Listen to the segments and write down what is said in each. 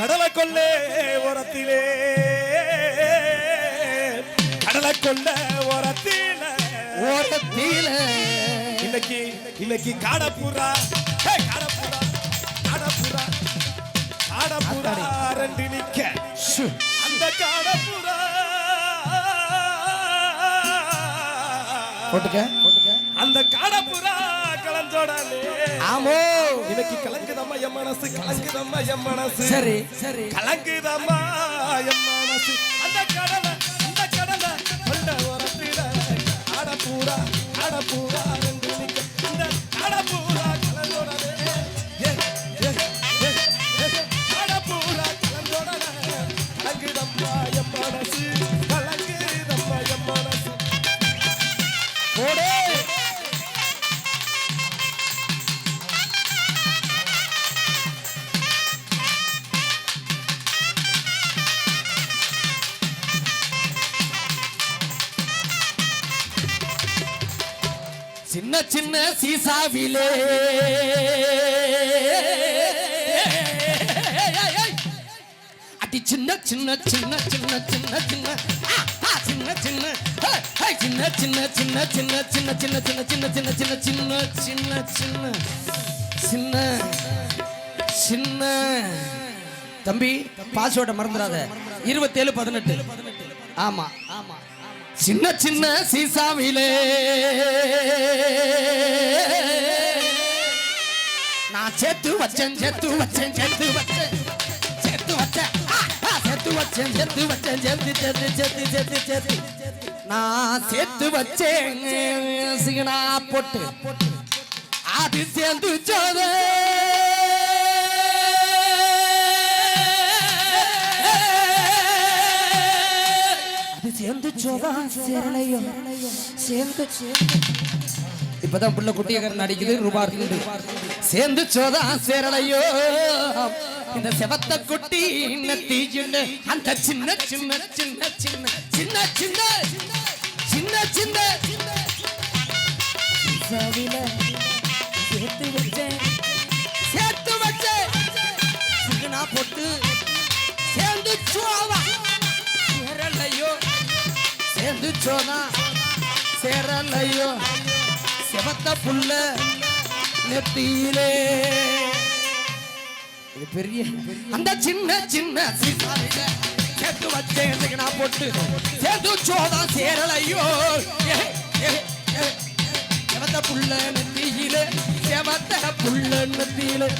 கடலை கொள்ளே ஓரத்திலே. கடலை கொள்ள ஓரத்திலே. ஓரத்தில. இன்னைக்கு இன்னைக்கு காடப்புறா. காடப்புறா. காடப்புறா. காடப்புறா ரெண்டு நிக்க. அந்த காடப்புறா. அந்த காடப்புறா கலந்தோடலே ஆமோ. இன்னைக்கு கலங்குதம்மா என் மனசு கலங்குதம்மா என் மனசு. சரி சரி. கலங்குதம்மா என் மனசு. அந்த கடலை அந்த கடலை கொண்ட ஓரத்தில காடப்பூரா காடப்பூரா சின்ன சின்ன சீசாவிலே அடி சின்ன சின்ன சின்ன சின்ன சின்ன சின்ன ஆ, சின்ன சின்ன ஹே, சின்ன சின்ன சின்ன சின்ன சின்ன சின்ன சின்ன சின்ன சின்ன சின்ன சின்ன சின்ன சின்ன சின்ன சின்ன தம்பி பாஸ்வேர்டை மறந்துடாத இருபத்தேழு பதினெட்டு ஆமாம் சின்ன சின்ன சீசாவிலே. நான் சேர்த்து வச்சேன் சேர்த்து வச்சேன் சேர்த்து வச்சேன். சேர்த்து வச்சேன். ஆ, சேர்த்து வச்சேன் சேர்த்து வச்சேன் சேர்த்து சேர்த்து சேர்த்து சேர்த்து சேர்த்து. நான் சேர்த்து வச்சேன் சிகனா போட்டு. அது சேர்ந்து சோதே சேர்ந்து சோதா சேரலையோ? சேர்ந்து இப்பதான் புள்ள குட்டியகர் நடிக்குது ரூபா இருக்குது சேர்ந்து சோதா சேரலையோ? இந்த செவத்த குட்டி நெத்தியுண்டு அந்த சின்ன சின்ன சின்ன சின்ன சின்ன சின்ன சின்ன சின்ன. சவில சேர்த்து வச்சேன். சேர்த்து வச்சேன். சிகனா போட்டு சேர்ந்து சோதா சேரலையோ? சேர்ந்துச்சோனா சேரலையோ? செவத்த புல்ல நெத்தியிலே. இது பெரிய அந்த சின்ன சின்ன சிசாரில சேர்த்து வச்சேன். நான் போட்டு சேர்த்து சோதா சேரலையோ? செவத்த புள்ள நெத்தியிலே செவத்த புள்ள நெத்தியிலே.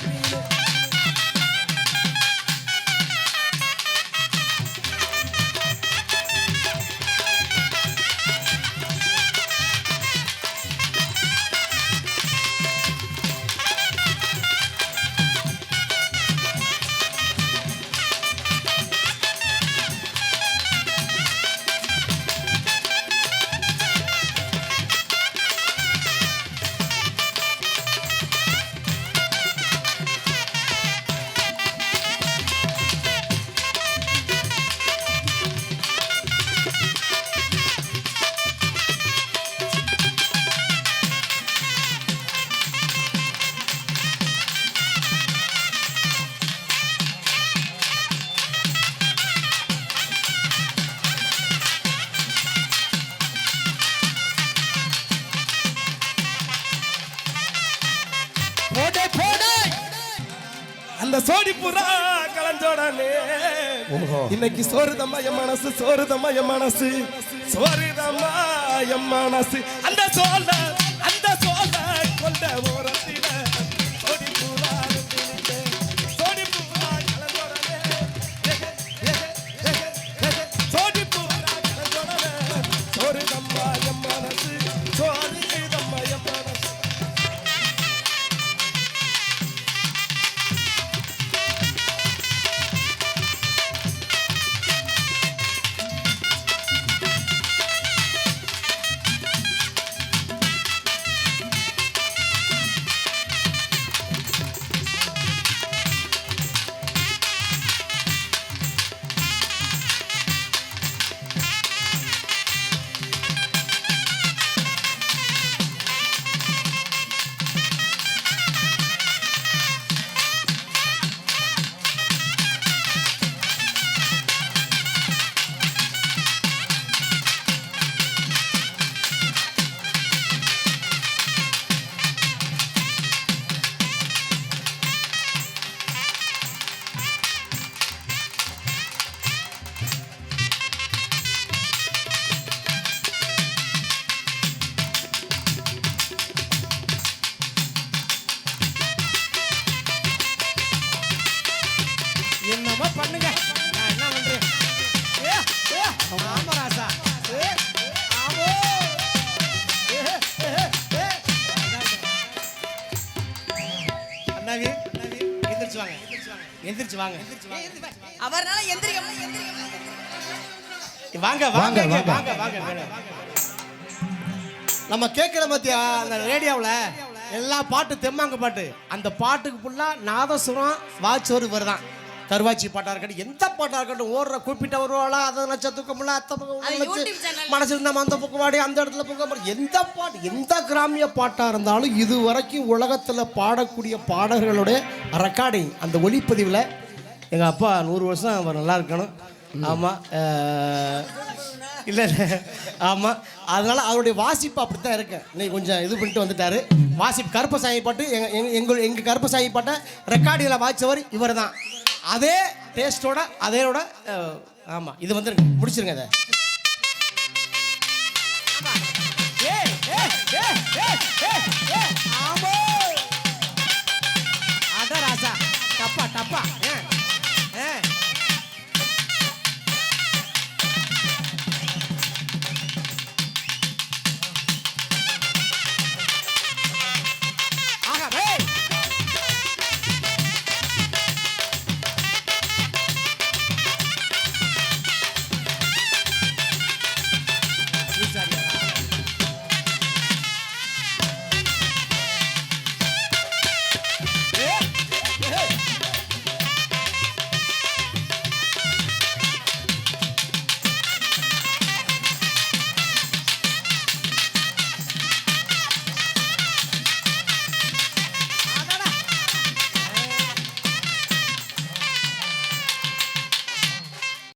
சோடி புறா கலந்தோடலே இன்னைக்கு சோறுதம்மா என் மனசு சோறுதம்மா என் மனசு. சோறுதம்மா என் மனசு. அந்த சோழ அந்த சோழ கொண்ட ஓரத்தில என்னமோ பண்ணுங்க. நான் என்ன பண்றேன் ஏ, ஏ, ஆமா ராசா ஏ, ஆமோ. ஏ, ஏ, ஏ. அண்ணாவி எந்திரிச்சு வாங்க. எந்திரிச்சு வாங்க. அவர்னால எந்திரிக்க வாங்க வாங்க வாங்க வாங்க. நம்ம கேட்குற மத்தியா அந்த ரேடியோவில் எல்லா பாட்டு தெம்மாங்க பாட்டு. அந்த பாட்டுக்கு ஃபுல்லாக நாதசுரம் வாட்சோர் வருதான் கருவாச்சி பாட்டா இருக்கட்டும் எந்த பாட்டா இருக்கட்டும் ஓடுற கூப்பிட்ட வருவாளா அதை நட்சத்திரக்கும்ல அத்தை பக்கம். மனசு இருந்தா அந்த பக்கம் வாடி அந்த இடத்துல பக்கம் பாடி எந்த பாட்டு எந்த கிராமிய பாட்டா இருந்தாலும் இது வரைக்கும் உலகத்துல பாடக்கூடிய பாடல்களுடைய ரெக்கார்டிங் அந்த ஒளிப்பதிவில் எங்க அப்பா நூறு வருஷம் அவர் நல்லா இருக்கணும். ஆமா அஹ், இல்ல இல்ல. ஆமா அதனால அவருடைய வாசிப்பு அப்படித்தான் இருக்கு. இன்னைக்கு கொஞ்சம் இது பண்ணிட்டு வந்துட்டாரு. வாசிப்பு கருப்பசாமி பாட்டு எங்க எங்க- எங்க எங்க கருப்பசாமி பாட்டை ரெக்கார்டில் வாய்ச்சவர் இவர் தான் அதே டேஸ்டோட அதேயோட ஆமா இது வந்து முடிச்சிருங்க அதை ராசா டப்பா டப்பா.